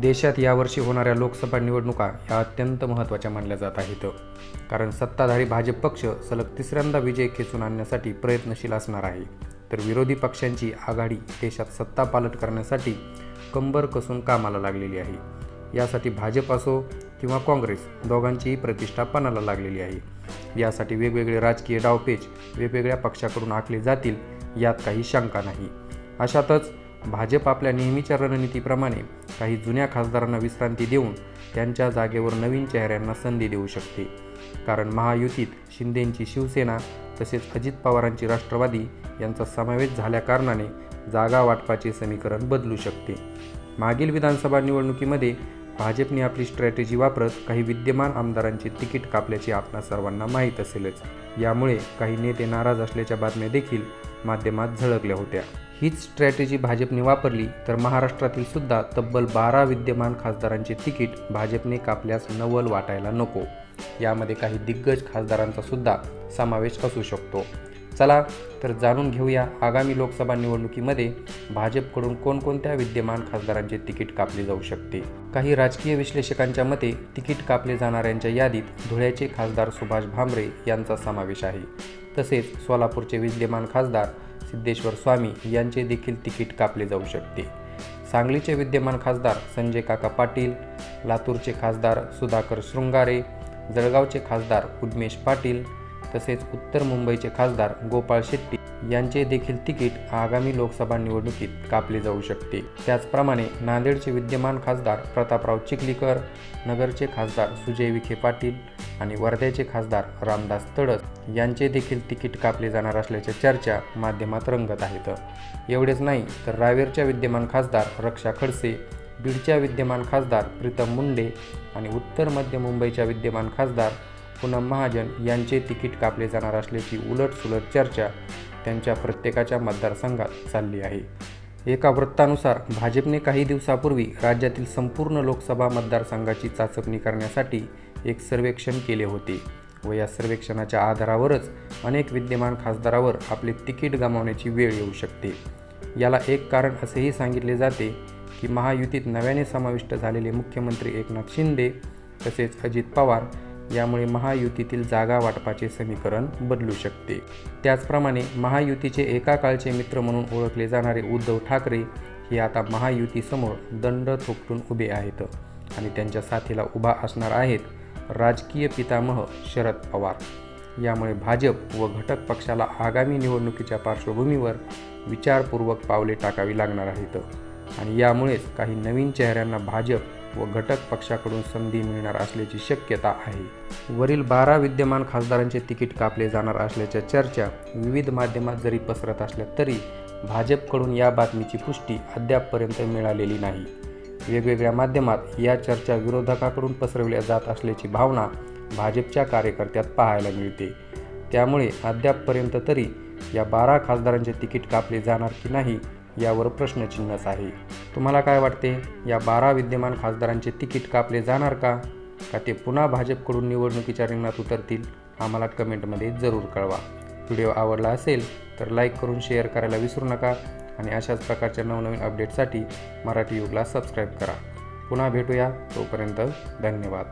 देशात यावर्षी होणाऱ्या लोकसभा निवडणुका ह्या अत्यंत महत्त्वाच्या मानल्या जात आहेत. कारण सत्ताधारी भाजप पक्ष सलग तिसऱ्यांदा विजय खेचून आणण्यासाठी प्रयत्नशील असणार आहे. तर विरोधी पक्षांची आघाडी देशात सत्ता पालट करण्यासाठी कंबर कसून कामाला लागलेली आहे. यासाठी भाजप असो किंवा काँग्रेस दोघांचीही प्रतिष्ठा पणाला लागलेली आहे. यासाठी वेगवेगळे राजकीय डावपेच वेगवेगळ्या पक्षाकडून आखले जातील यात काही शंका नाही. अशातच भाजप आपल्या नेहमीच्या रणनीतीप्रमाणे काही जुन्या खासदारांना विश्रांती देऊन त्यांच्या जागेवर नवीन चेहऱ्यांना संधी देऊ शकते. कारण महायुतीत शिंदेंची शिवसेना तसेच अजित पवारांची राष्ट्रवादी यांचा समावेश झाल्याकारणाने जागा वाटपाचे समीकरण बदलू शकते. मागील विधानसभा निवडणुकीमध्ये भाजपने आपली स्ट्रॅटेजी वापरत काही विद्यमान आमदारांची तिकीट कापल्याचे आपणा सर्वांना माहीत असेलच. यामुळे काही नेते नाराज असल्याच्या बातम्या देखील माध्यमात झळकल्या होत्या. हीच स्ट्रॅटेजी भाजपने वापरली तर महाराष्ट्रातील सुद्धा तब्बल बारा विद्यमान खासदारांचे तिकीट भाजपने कापल्यास नवल वाटायला नको. यामध्ये काही दिग्गज खासदारांचा सुद्धा समावेश असू शकतो. चला तर जाणून घेऊया आगामी लोकसभा निवडणुकीमध्ये भाजपकडून कोणकोणत्या विद्यमान खासदारांचे तिकीट कापले जाऊ शकते? काही राजकीय विश्लेषकांच्या मते तिकीट कापले जाणाऱ्यांच्या यादीत धुळ्याचे खासदार सुभाष भामरे यांचा समावेश आहे. तसेच सोलापूरचे विद्यमान खासदार सिद्धेश्वर स्वामी यांचे देखील तिकीट कापले जाऊ शकते. सांगलीचे विद्यमान खासदार संजय काका पाटील लातूरचे खासदार सुधाकर शृंगारे जळगावचे खासदार उद्मेश पाटील तसेच उत्तर मुंबईचे खासदार गोपाळ शेट्टी यांचे देखील तिकीट आगामी लोकसभा निवडणुकीत कापले जाऊ शकते. त्याचप्रमाणे नांदेडचे विद्यमान खासदार प्रतापराव चिखलीकर नगरचे खासदार सुजय विखे पाटील आणि वर्ध्याचे खासदार रामदास तडस यांचे देखील तिकीट कापले जाणार असल्याच्या चर्चा माध्यमात रंगत आहेत. एवढेच नाही तर रावेरच्या विद्यमान खासदार रक्षा खडसे बीडच्या विद्यमान खासदार प्रीतम मुंडे आणि उत्तर मध्य मुंबईच्या विद्यमान खासदार पूनम महाजन यांचे तिकीट कापले जाणार असल्याची उलटसुलट चर्चा त्यांच्या प्रत्येकाच्या मतदारसंघात चालली आहे. एका वृत्तानुसार भाजपने काही दिवसापूर्वी राज्यातील संपूर्ण लोकसभा मतदारसंघाची चाचपणी करण्यासाठी एक सर्वेक्षण केले होते व या सर्वेक्षणाच्या आधारावरच अनेक विद्यमान खासदारावर आपले तिकीट गमावण्याची वेळ येऊ शकते. याला एक कारण असेही सांगितले जाते की महायुतीत नव्याने समाविष्ट झालेले मुख्यमंत्री एकनाथ शिंदे तसेच अजित पवार यामुळे महायुतीतील जागा वाटपाचे समीकरण बदलू शकते. त्याचप्रमाणे महायुतीचे एका काळचे मित्र म्हणून ओळखले जाणारे उद्धव ठाकरे हे आता महायुतीसमोर दंड थोपटून उभे आहेत आणि त्यांच्या साथीला उभा असणार आहेत राजकीय पितामह शरद पवार. यामुळे भाजप व घटक पक्षाला आगामी निवडणुकीच्या पार्श्वभूमीवर विचारपूर्वक पावले टाकावी लागणार आहेत. आणि यामुळेच काही नवीन चेहऱ्यांना भाजप व घटक पक्षाकडून संधी मिळणार असल्याची शक्यता आहे. वरील बारा विद्यमान खासदारांचे तिकीट कापले जाणार असल्याच्या चर्चा विविध माध्यमात जरी पसरत असल्या तरी भाजपकडून या बातमीची पुष्टी अद्यापपर्यंत मिळालेली नाही. वेगवेगळ्या माध्यमात या चर्चा विरोधकाकडून पसरवल्या जात असल्याची भावना भाजपच्या कार्यकर्त्यात पाहायला मिळते. त्यामुळे अद्यापपर्यंत तरी या बारा खासदारांचे तिकीट कापले जाणार की नाही यावर प्रश्नचिन्हच आहे. तुम्हाला काय वाटते? या बारा विद्यमान खासदारांचे तिकीट कापले जाणार का? का ते पुन्हा भाजपकडून निवडणुकीच्या रिंगणात उतरतील? आम्हाला कमेंटमध्ये जरूर कळवा. व्हिडिओ आवडला असेल तर लाईक करून शेअर करायला विसरू नका आणि अशाच प्रकारच्या नवनवीन अपडेटसाठी मराठी युगला सबस्क्राईब करा. पुन्हा भेटूया. तोपर्यंत धन्यवाद.